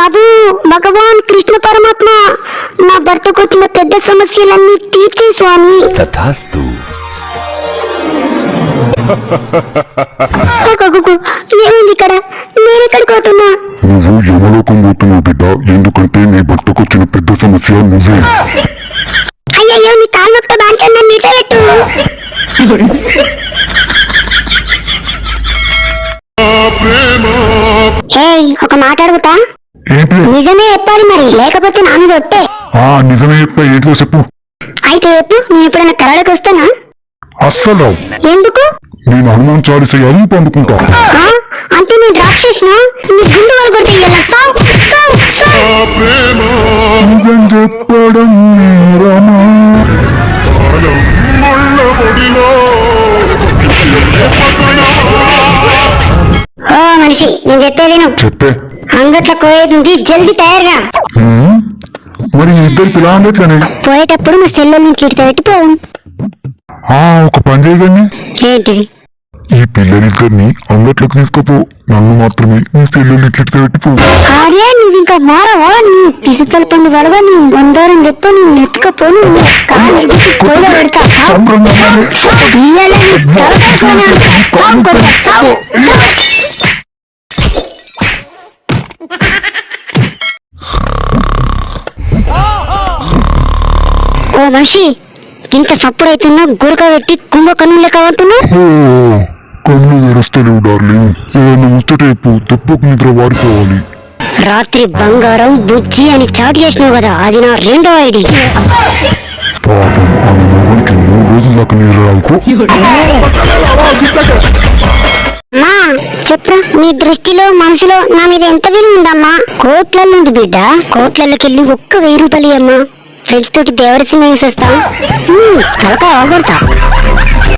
ప్రభు భగవాన్ కృష్ణ పరమాత్మ నా భర్తకు వచ్చిన పెద్ద సమస్యలన్నీ తీర్చే స్వామి. తథాస్తు. ఏమైంది ఇక్కడ? నేను ఎక్కడికి పోతున్నా? నువ్వు యమలోకం పోతున్నావు బిడ్డ ఎందుకంటే నీ భర్తకొచ్చిన పెద్ద సమస్య నువ్వే. అయ్యయ్యో నీ కాలు పెట్టు. ఏయ్ ఒక మాట అడుగుతా? ఏంటి నిజమే చెప్పాలి మరి లేకపోతే నా మీద ఒట్టే. ఆ నిజమే చెప్పా ఏంటో చెప్పు. అయితే చెప్పు నేను ఎప్పుడైనా కలలకు వస్తానా? అస్సలు. ఎందుకు? నేను హనుమాన్ చాలీస అది పండుకుంటా. ఆ? అంటే నేను రాక్షసునా? నీ గుండు వాళ్ళు సావ్ నిజం చెప్పడం ఓ మనిషి నేను చెప్పేది నువ్వు చెప్పే. అంగట్ల కోయేది ఉంది జల్దీ తయారుగా? మరి ఇద్దరు పిల్ల ఎట్లనే పోయేటప్పుడు మా సెల్లు ఇంట్లో ఇటుక పెట్టిపోదాం ఆ ఒక పని చేయగానే ఏంటిది? ఈ పిల్లలిద్దరిని అంగట్లోకి తీసుకుపో. నన్ను మాత్రమే నీ సెల్లులు ఇట్లిట్టు పెట్టిపో అరే నువ్వు ఇంకా మారవా? నీ పిసుతల పండు గడవ నీ బండారం తెప్ప నీ నెత్తుకపోను పెడతా. ఓ మనిషి ఇంత సప్పుడైతున్నా గురక పెట్టి కుంభకన్ను లెక్క అవుతున్నావు ఓ కళ్ళు తెరుస్తలేవు డార్లింగ్. ఏదైనా ముచ్చటైపు దెబ్బకు నిద్ర వాడిపోవాలి రాత్రి బంగారం బుజ్జి అని చాటు చేసినావు కదా అది నా రెండో ఐడి. పాపం ఆమె మొగనికి మూడు రోజుల దాకా నిద్ర రావుకో మా చెప్పు నీ దృష్టిలో మనసులో నా మీద ఎంత విలువ ఉందమ్మా కోట్లలో ఉంది బిడ్డ కోట్లలోకి వెళ్ళి ఒక్క వెయ్యి రూపాయలు అమ్మా ఫ్రెండ్స్ తోటి దేవర సినిమా చూసేస్తాం తలక అవగొడతాం